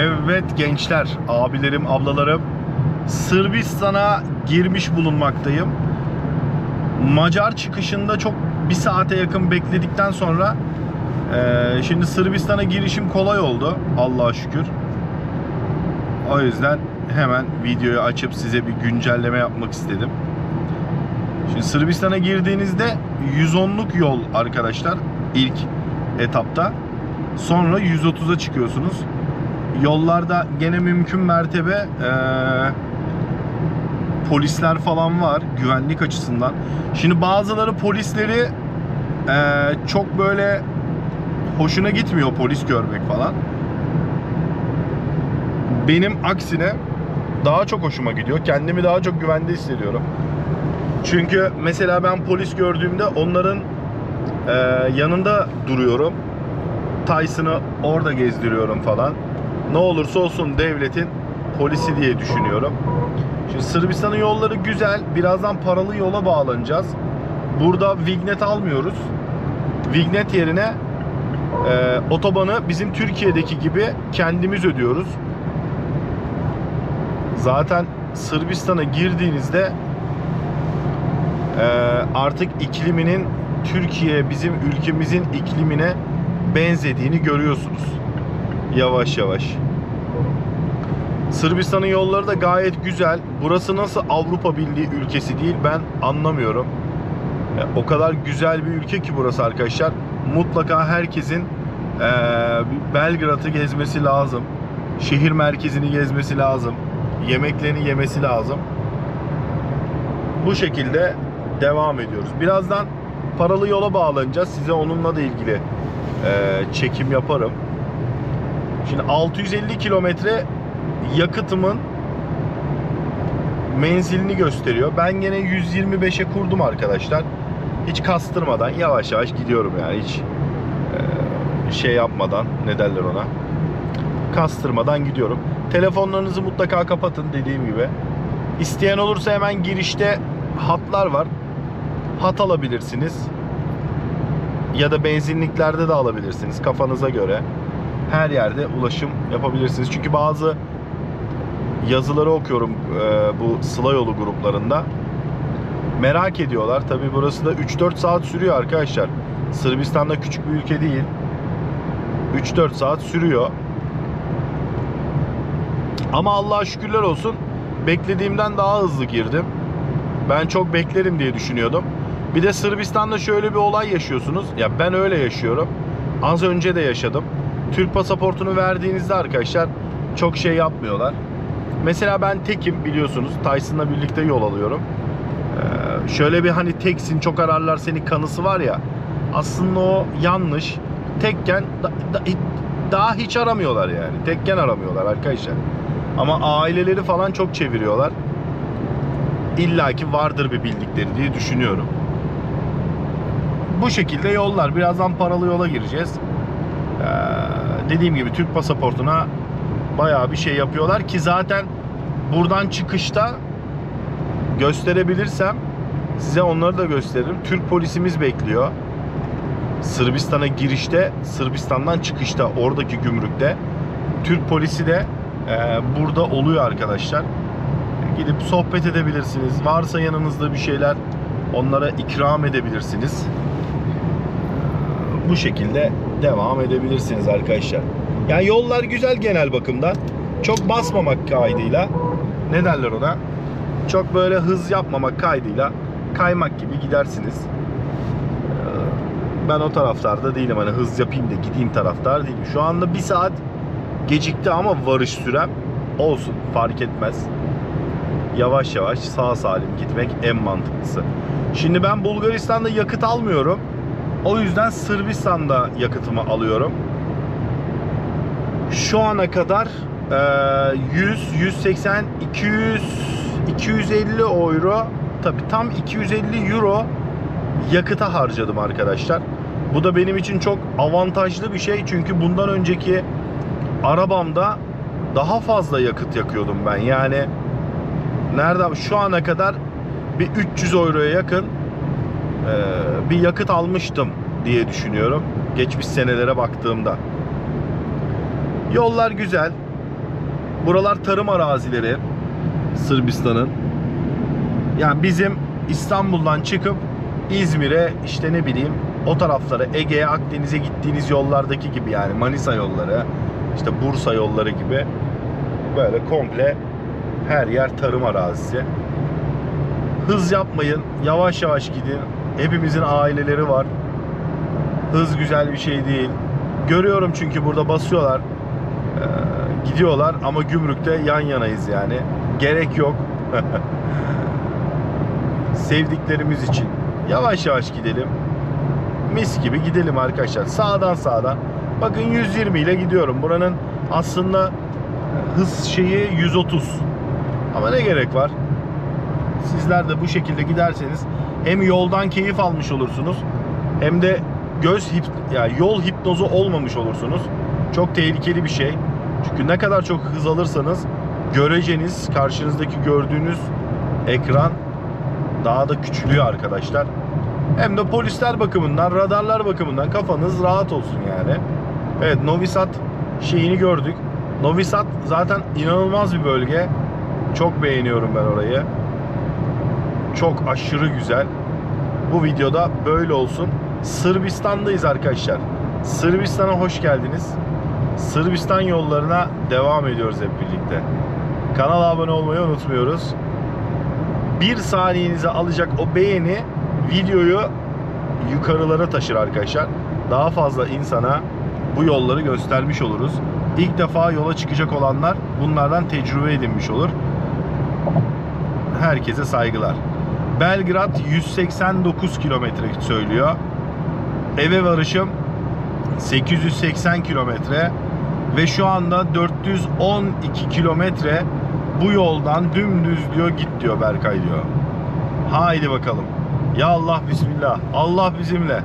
Evet gençler, abilerim, ablalarım. Sırbistan'a girmiş bulunmaktayım. Macar çıkışında çok bir saate yakın bekledikten sonra eee, şimdi Sırbistan'a girişim kolay oldu. Allah'a şükür. O yüzden hemen videoyu açıp size bir güncelleme yapmak istedim. Şimdi Sırbistan'a girdiğinizde 110'luk yol arkadaşlar ilk etapta. Sonra 130'a çıkıyorsunuz. Yollarda gene mümkün mertebe eee, polisler falan var güvenlik açısından. Şimdi bazıları polisleri eee, çok böyle hoşuna gitmiyor polis görmek falan. Benim aksine daha çok hoşuma gidiyor. Kendimi daha çok güvende hissediyorum. Çünkü mesela ben polis gördüğümde onların eee, yanında duruyorum. Tyson'ı orada gezdiriyorum falan. Ne olursa olsun devletin polisi diye düşünüyorum. Şimdi Sırbistan'ın yolları güzel. Birazdan paralı yola bağlanacağız. Burada vignet almıyoruz. Vignet yerine e, otobanı bizim Türkiye'deki gibi kendimiz ödüyoruz. Zaten Sırbistan'a girdiğinizde e, artık ikliminin Türkiye bizim ülkemizin iklimine benzediğini görüyorsunuz. Yavaş yavaş. Sırbistan'ın yolları da gayet güzel. Burası nasıl Avrupa Birliği ülkesi değil ben anlamıyorum. E, O kadar güzel bir ülke ki burası arkadaşlar. Mutlaka herkesin e, Belgrad'ı gezmesi lazım. Şehir merkezini gezmesi lazım. Yemeklerini yemesi lazım. Bu şekilde devam ediyoruz. Birazdan paralı yola bağlanacağız. Size onunla da ilgili e, çekim yaparım. Şimdi 650 kilometre yakıtımın menzilini gösteriyor. Ben gene 125'e kurdum arkadaşlar. Hiç kastırmadan yavaş yavaş gidiyorum yani hiç e, şey yapmadan ne derler ona kastırmadan gidiyorum. Telefonlarınızı mutlaka kapatın dediğim gibi. İsteyen olursa hemen girişte hatlar var. Hat alabilirsiniz. Ya da benzinliklerde de alabilirsiniz kafanıza göre. Her yerde ulaşım yapabilirsiniz. Çünkü bazı yazıları okuyorum e, bu Sıla yolu gruplarında. Merak ediyorlar. Tabi burası da 3-4 saat sürüyor arkadaşlar. Sırbistan'da küçük bir ülke değil. 3-4 saat sürüyor. Ama Allah'a şükürler olsun beklediğimden daha hızlı girdim. Ben çok beklerim diye düşünüyordum. Bir de Sırbistan'da şöyle bir olay yaşıyorsunuz. Ya ben öyle yaşıyorum. Az önce de yaşadım. Türk pasaportunu verdiğinizde arkadaşlar çok şey yapmıyorlar. Mesela ben tekim biliyorsunuz. Tyson'la birlikte yol alıyorum. Ee, şöyle bir hani teksin çok ararlar seni kanısı var ya. Aslında o yanlış. Tekken da- da- daha hiç aramıyorlar yani. Tekken aramıyorlar arkadaşlar. Ama aileleri falan çok çeviriyorlar. İlla ki vardır bir bildikleri diye düşünüyorum. Bu şekilde yollar. Birazdan paralı yola gireceğiz. Ee, dediğim gibi Türk pasaportuna bayağı bir şey yapıyorlar ki zaten buradan çıkışta gösterebilirsem size onları da gösteririm. Türk polisimiz bekliyor. Sırbistan'a girişte, Sırbistan'dan çıkışta, oradaki gümrükte Türk polisi de e, burada oluyor arkadaşlar. Gidip sohbet edebilirsiniz. Varsa yanınızda bir şeyler onlara ikram edebilirsiniz. Bu şekilde devam edebilirsiniz arkadaşlar. Yani yollar güzel genel bakımdan. Çok basmamak kaydıyla ne derler ona? Çok böyle hız yapmamak kaydıyla kaymak gibi gidersiniz. Ee, Ben o taraftarda değilim. Hani hız yapayım da gideyim taraftar değilim. Şu anda bir saat gecikti ama varış sürem olsun fark etmez. Yavaş yavaş sağ salim gitmek en mantıklısı. Şimdi ben Bulgaristan'da yakıt almıyorum. O yüzden Sırbistan'da yakıtımı alıyorum. Şu ana kadar e, 100, 180, 200, 250 euro tabi tam 250 euro yakıta harcadım arkadaşlar. Bu da benim için çok avantajlı bir şey çünkü bundan önceki arabamda daha fazla yakıt yakıyordum ben. Yani nereden şu ana kadar bir 300 euroya yakın bir yakıt almıştım diye düşünüyorum. Geçmiş senelere baktığımda. Yollar güzel. Buralar tarım arazileri Sırbistan'ın. Yani bizim İstanbul'dan çıkıp İzmir'e işte ne bileyim o taraflara Ege'ye Akdeniz'e gittiğiniz yollardaki gibi yani Manisa yolları işte Bursa yolları gibi böyle komple her yer tarım arazisi. Hız yapmayın. Yavaş yavaş gidin. Hepimizin aileleri var. Hız güzel bir şey değil. Görüyorum çünkü burada basıyorlar. Ee, gidiyorlar ama gümrükte yan yanayız yani. Gerek yok. Sevdiklerimiz için yavaş yavaş gidelim. Mis gibi gidelim arkadaşlar. Sağdan sağdan. Bakın 120 ile gidiyorum. Buranın aslında hız şeyi 130. Ama ne gerek var? Sizler de bu şekilde giderseniz hem yoldan keyif almış olursunuz hem de göz hip yani yol hipnozu olmamış olursunuz. Çok tehlikeli bir şey. Çünkü ne kadar çok hız alırsanız göreceğiniz karşınızdaki gördüğünüz ekran daha da küçülüyor arkadaşlar. Hem de polisler bakımından, radarlar bakımından kafanız rahat olsun yani. Evet Novi Sad şeyini gördük. Novi Sad zaten inanılmaz bir bölge. Çok beğeniyorum ben orayı. Çok aşırı güzel. Bu videoda böyle olsun. Sırbistan'dayız arkadaşlar. Sırbistan'a hoş geldiniz. Sırbistan yollarına devam ediyoruz hep birlikte. Kanala abone olmayı unutmuyoruz. Bir saniyenizi alacak o beğeni videoyu yukarılara taşır arkadaşlar. Daha fazla insana bu yolları göstermiş oluruz. İlk defa yola çıkacak olanlar bunlardan tecrübe edinmiş olur. Herkese saygılar. Belgrad 189 kilometre söylüyor. Eve varışım 880 kilometre ve şu anda 412 kilometre bu yoldan dümdüz diyor git diyor Berkay diyor. Haydi bakalım. Ya Allah bismillah. Allah bizimle.